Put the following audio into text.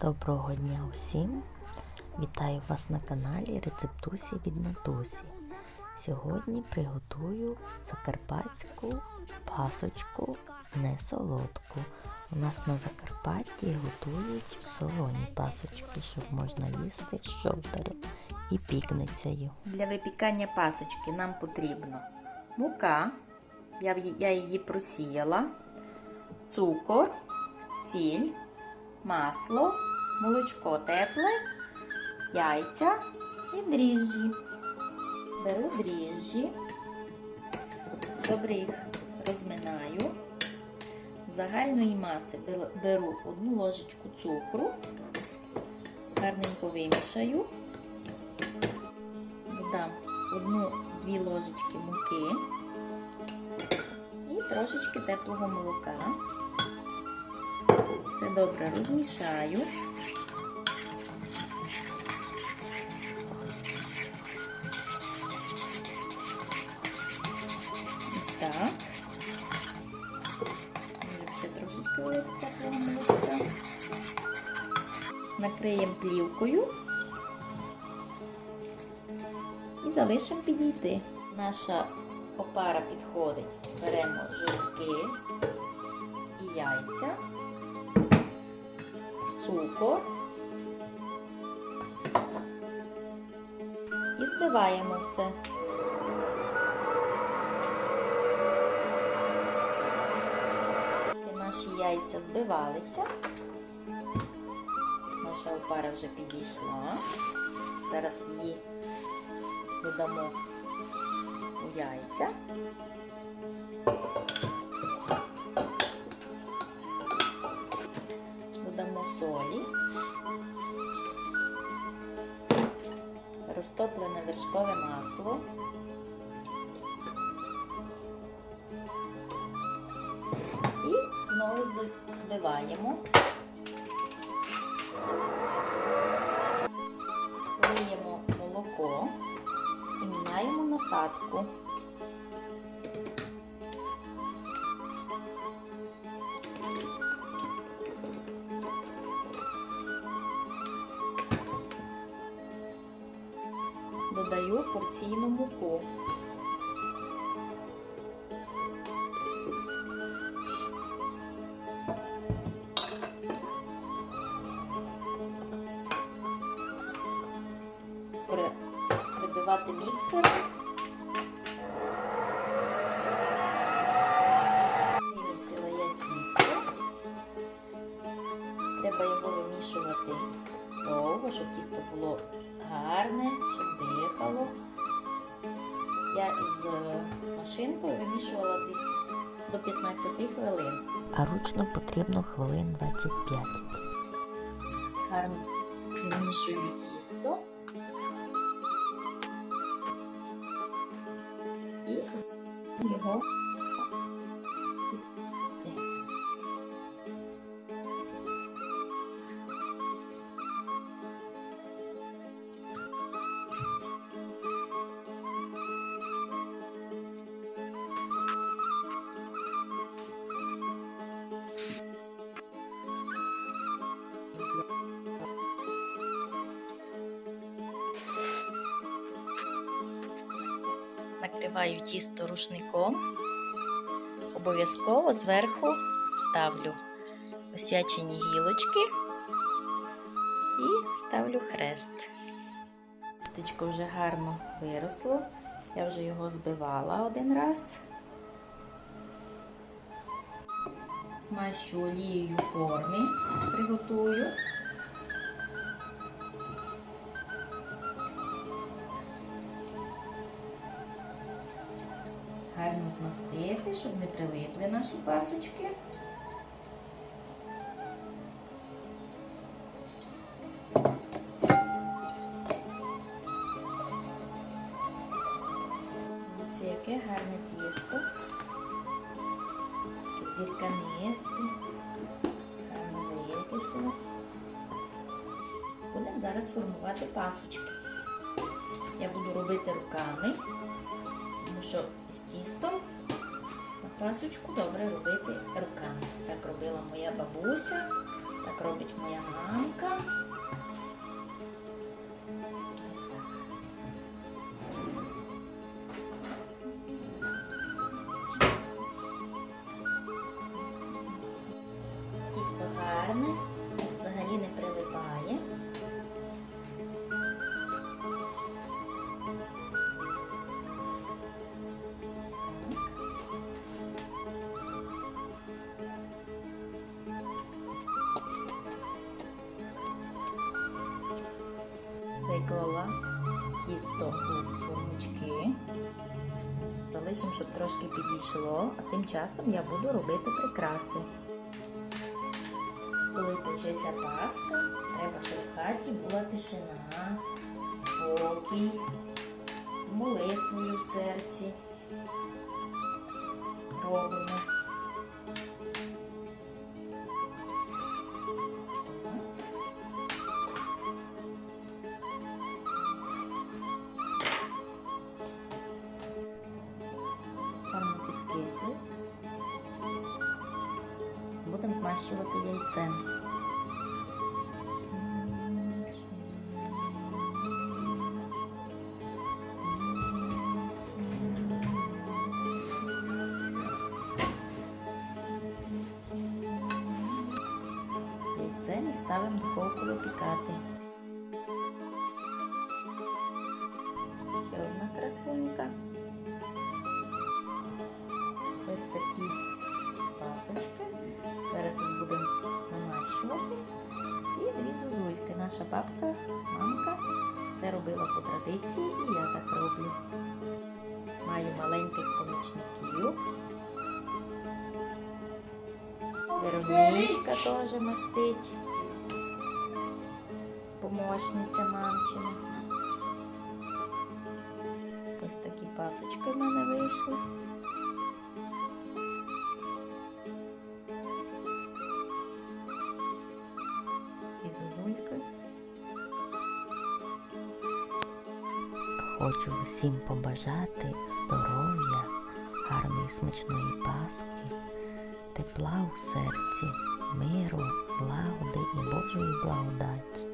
Доброго дня усім! Вітаю вас на каналі Рецептусі від Натусі. Сьогодні приготую закарпатську пасочку не солодку. У нас на Закарпатті готують солоні пасочки, щоб можна їсти з шовдарем і пікницею. Для випікання пасочки нам потрібно мука, я, її просіяла, цукор, сіль, масло, молочко тепле, яйця і дріжджі. Беру дріжджі, добре їх розминаю. Загальної маси беру одну ложечку цукру, гарненько вимішаю додам одну-дві ложечки муки і трошечки теплого молока. Все добре розмішаю. Ось так. Може, Ще трошечки теплого молочка. Накриємо плівкою і залишимо підійти. Наша опара підходить. Беремо жовтки і яйця, цукор і збиваємо все. Наші яйця збивалися. Наша опара вже підійшла. Зараз її додамо у яйця. Розтоплене вершкове масло. І знову збиваємо. Лиємо молоко і міняємо насадку. Додаю порційну муку. При- Прибивати Е, машинкою вимішувала десь до 15 хвилин. А ручно потрібно хвилин 25. Гарно вимішую тісто. І його накриваю тісто рушником. Обов'язково зверху ставлю освячені гілочки і ставлю хрест. Тістечко вже гарно виросло. Я вже його збивала один раз. Змащу олією форми, приготую. Змастити, щоб не прилипли наші пасочки. Дивіться, яке гарне тісто. Вірканисте. Гарно викисело. Будемо зараз формувати пасочки. Я буду робити руками, тому що з тістом пасочку добре робити руками. Так робила моя бабуся, так робить моя мамка. Тісто гарне. Переклала тісто у формочки. Залишимо, щоб трошки підійшло, а тим часом я буду робити прикраси. Коли печеться паска, треба, щоб в хаті була тишина, спокій, з молитвою в серці. Робимо. Змащувати яйцем. Яйце і ставимо духовку випікати. Ще одна красунька. Ось такі пасочки. Зараз їх будемо намащувати. І дві зозульки. Наша бабка, мамка це робила по традиції і я так роблю. Маю маленьких помічників. Вероничка теж мастить. Помощниця мамчина. Ось такі пасочки в мене вийшли. Хочу всім побажати здоров'я, гарної смачної паски, тепла у серці, миру, злагоди і Божої благодаті.